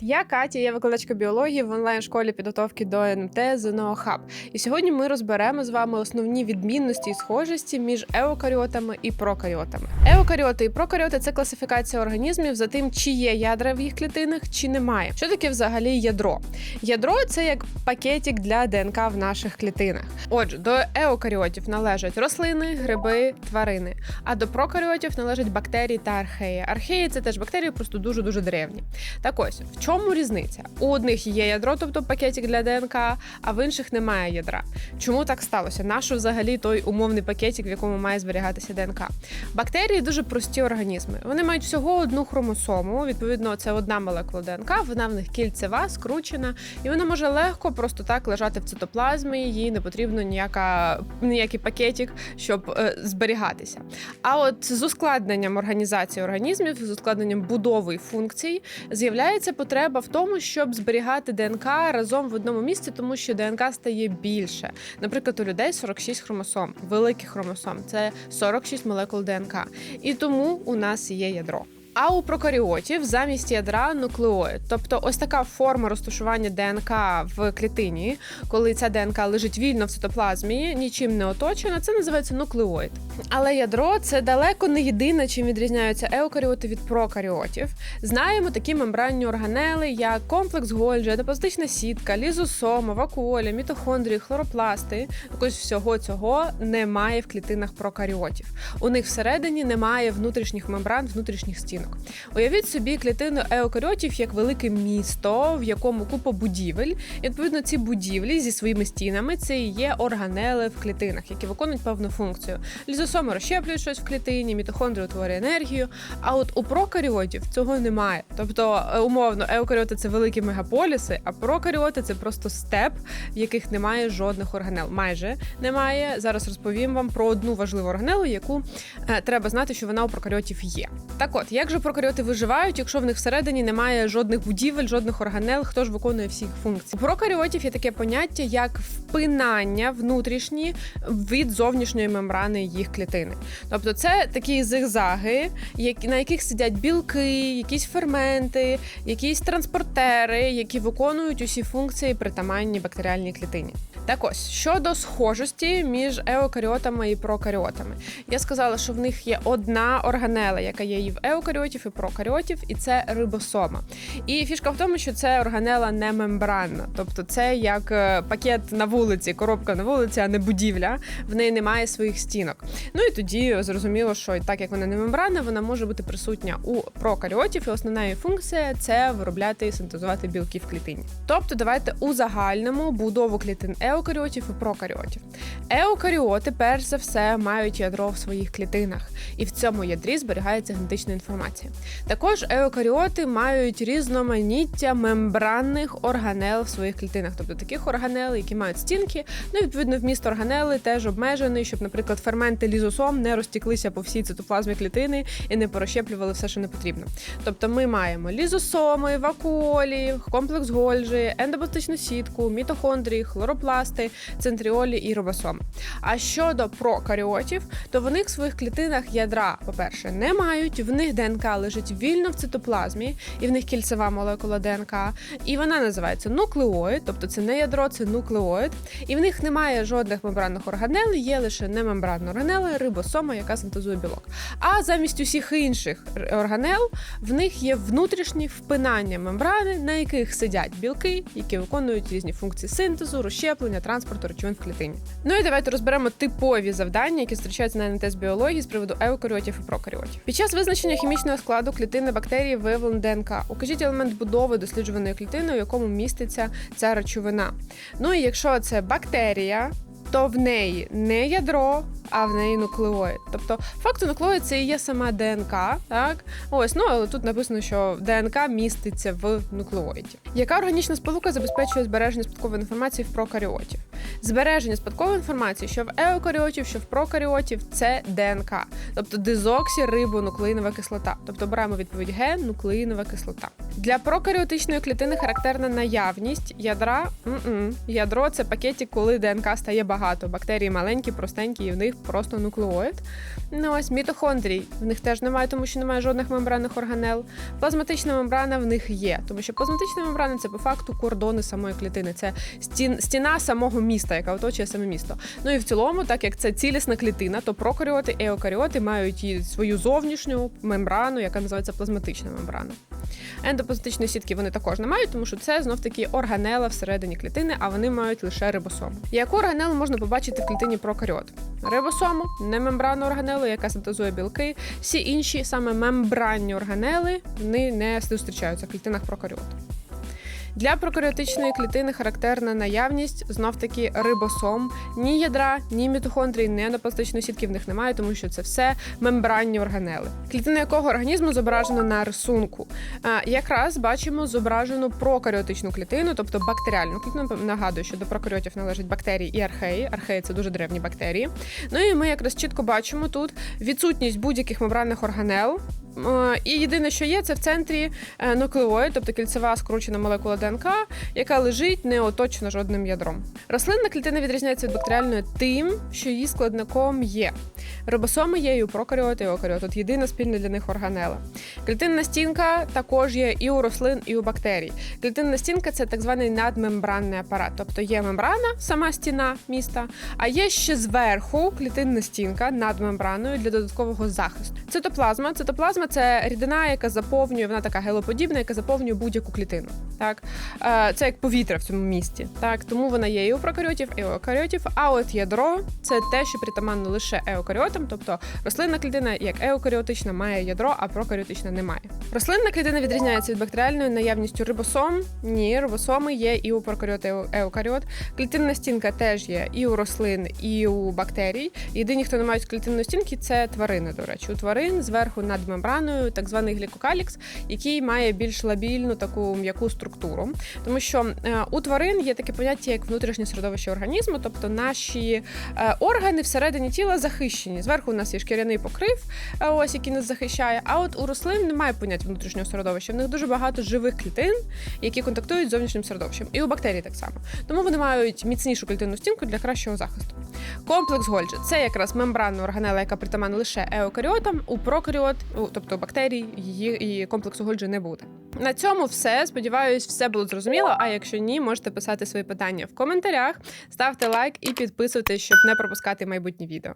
Я Катя, я викладачка біології в онлайн-школі підготовки до НМТ ЗНО Хаб. І сьогодні ми розберемо з вами основні відмінності і схожості між еукаріотами і прокаріотами. Еукаріоти і прокаріоти це класифікація організмів за тим, чи є ядра в їх клітинах, чи немає. Що таке взагалі ядро? Ядро це як пакетик для ДНК в наших клітинах. Отже, до еукаріотів належать рослини, гриби, тварини, а до прокаріотів належать бактерії та археї. Археї це теж бактерії, просто дуже дуже древні. Так ось в чому різниця? У одних є ядро, тобто пакетик для ДНК, а в інших немає ядра. Чому так сталося? Нащо взагалі той умовний пакетик, в якому має зберігатися ДНК? Бактерії дуже прості організми. Вони мають всього одну хромосому. Відповідно, це одна молекула ДНК. Вона в них кільцева, скручена, і вона може легко просто так лежати в цитоплазмі. Їй не потрібно ніяка ніякий пакетик, щоб е, зберігатися. А от з ускладненням організації організмів, з ускладненням будови функцій, з'являється потреба в тому, щоб зберігати ДНК разом в одному місці, тому що ДНК стає більше. Наприклад, у людей 46 хромосом, великих хромосом це 46 молекул ДНК. І тому у нас є ядро. А у прокаріотів замість ядра нуклеоїд. Тобто ось така форма розташування ДНК в клітині, коли ця ДНК лежить вільно в цитоплазмі, нічим не оточена, це називається нуклеоїд. Але ядро це далеко не єдине, чим відрізняються еукаріоти від прокаріотів. Знаємо такі мембранні органели, як комплекс Гольджі, адапостична сітка, лізосома, вакуоля, мітохондрії, хлоропласти. Ось всього цього немає в клітинах прокаріотів. У них всередині немає внутрішніх мембран, внутрішніх стінок. Уявіть собі клітину еукаріотів як велике місто, в якому купа будівель. І відповідно ці будівлі зі своїми стінами це і є органели в клітинах, які виконують певну функцію. Лізосоми розщеплюють щось в клітині, мітохондрії утворює енергію. А от у прокаріотів цього немає. Тобто, е, умовно, еукаріоти це великі мегаполіси, а прокаріоти це просто степ, в яких немає жодних органел. Майже немає. Зараз розповім вам про одну важливу органелу, яку е, треба знати, що вона у прокаріотів є. Так от, як же прокаріоти виживають, якщо в них всередині немає жодних будівель, жодних органел, хто ж виконує всі їх функції? Прокаріотів є таке поняття, як впинання внутрішні від зовнішньої мембрани їх клітини. Тобто, це такі зигзаги, на яких сидять білки, якісь ферменти, якісь транспортери, які виконують усі функції притаманні бактеріальній клітині. Так ось щодо схожості між еукаріотами і прокаріотами, я сказала, що в них є одна органела, яка є і в еукаріотів, і прокаріотів, і це рибосома. І фішка в тому, що це органела не мембранна, тобто це як е, пакет на вулиці, коробка на вулиці, а не будівля. В неї немає своїх стінок. Ну і тоді зрозуміло, що так як вона не мембранна, вона може бути присутня у прокаріотів, і основна її функція це виробляти і синтезувати білки в клітині. Тобто, давайте узагальнимо будову клітин еукаріотів і прокаріотів. Еукаріоти, перш за все, мають ядро в своїх клітинах, і в цьому ядрі зберігається генетична інформація. Також еукаріоти мають різноманіття мембранних органел в своїх клітинах, тобто таких органел, які мають стінки. Ну, відповідно, вміст органели теж обмежений, щоб, наприклад, ферменти лізосом не розтіклися по всій цитоплазмі клітини і не порозщеплювали все, що не потрібно. Тобто, ми маємо лізосоми, вакуолі, комплекс Гольджі, ендопластичну сітку, мітохондрії, хлоропласти, центріолі і робосоми. А щодо прокаріотів, то вони в своїх клітинах ядра, по-перше, не мають. В них ДНК лежить вільно в цитоплазмі, і в них кільцева молекула ДНК. І вона називається нуклеоїд, тобто це не ядро, це нуклеоїд. І в них немає жодних мембранних органел, є лише немембранна органела, рибосома, яка синтезує білок. А замість усіх інших органел в них є внутрішні впинання мембрани, на яких сидять білки, які виконують різні функції синтезу, розщеплення, транспорту речовин в клітині. Ну і давайте розберемо типові завдання, які зустрічаються на НТС біології з приводу еукаріотів і прокаріотів. Під час визначення хімічного складу клітини бактерії виявлено ДНК. Укажіть елемент будови досліджуваної клітини, у якому міститься ця речовина. Ну і якщо це бактерія, то в неї не ядро, а в неї нуклеоїд. Тобто, факту нуклеоїд це і є сама ДНК, так ось ну але тут написано, що ДНК міститься в нуклеоїді. Яка органічна сполука забезпечує збереження спадкової інформації в прокаріотів? Збереження спадкової інформації, що в еукаріотів, що в прокаріотів, це ДНК, тобто дезоксірибонуклеїнова кислота. Тобто беремо відповідь Г нуклеїнова кислота. Для прокаріотичної клітини характерна наявність ядра. М-м. Ядро це пакетик, коли ДНК стає багато. Бактерії маленькі, простенькі, і в них просто нуклеоїд. Ну ось мітохондрій в них теж немає, тому що немає жодних мембранних органел. Плазматична мембрана в них є, тому що плазматична мембрана це по факту кордони самої клітини. Це стін, стіна самого міста, яка оточує саме місто. Ну і в цілому, так як це цілісна клітина, то прокаріоти і еукаріоти мають і свою зовнішню мембрану, яка називається плазматична мембрана. Ендоплазматичної сітки вони також не мають, тому що це знов таки органела всередині клітини, а вони мають лише рибосому. Яку органелу можна побачити в клітині прокаріот? Рибосому, не мембрану органелу, яка синтезує білки. Всі інші саме мембранні органели вони не зустрічаються в клітинах прокаріот. Для прокаріотичної клітини характерна наявність знов таки рибосом. Ні ядра, ні мітохондрій, ні ендопластичної сітки в них немає, тому що це все мембранні органели. Клітина якого організму зображено на рисунку. А, якраз бачимо зображену прокаріотичну клітину, тобто бактеріальну клітину. Нагадую, що до прокаріотів належать бактерії і археї. Археї це дуже древні бактерії. Ну і ми якраз чітко бачимо тут відсутність будь-яких мембранних органел. Е, І єдине, що є, це в центрі е, нуклеоїд, тобто кільцева скручена молекула ДНК, яка лежить не оточена жодним ядром. Рослинна клітина відрізняється від бактеріальної тим, що її складником є. Рибосоми є і у прокаріот, і у. Тут єдина спільна для них органела. Клітинна стінка також є і у рослин, і у бактерій. Клітинна стінка це так званий надмембранний апарат, тобто є мембрана, сама стіна міста, а є ще зверху клітинна стінка над мембраною для додаткового захисту. Цитоплазма. Цитоплазма це рідина, яка заповнює, вона така гелоподібна, яка заповнює будь-яку клітину. Так Е, це як повітря в цьому місті. Так, тому вона є і у прокаріотів, і у еукаріотів. А от ядро це те, що притаманно лише еукаріотам, тобто рослинна клітина, як еукаріотична, має ядро, а прокаріотична не має. Рослинна клітина відрізняється від бактеріальної наявністю рибосом. Ні, рибосоми є і у прокаріот, і у еукаріот. Клітинна стінка теж є і у рослин, і у бактерій. Єдині, хто не мають клітинної стінки, це тварини. До речі, у тварин зверху над мембраною, так званий глікокалікс, який має більш лабільну таку м'яку структуру. Тому що е, у тварин є таке поняття, як внутрішнє середовище організму, тобто наші е, органи всередині тіла захищені. Зверху у нас є шкіряний покрив, е, ось який нас захищає. А от у рослин немає поняття внутрішнього середовища. В них дуже багато живих клітин, які контактують з зовнішнім середовищем. І у бактерій так само. Тому вони мають міцнішу клітинну стінку для кращого захисту. Комплекс Гольджі це якраз мембранна органела, яка притаманна лише еукаріотам. У прокаріот, у- тобто бактерій, її і комплексу Гольджі не буде. На цьому все. Сподіваюсь, все було зрозуміло. А якщо ні, можете писати свої питання в коментарях, ставте лайк і підписуйтесь, щоб не пропускати майбутні відео.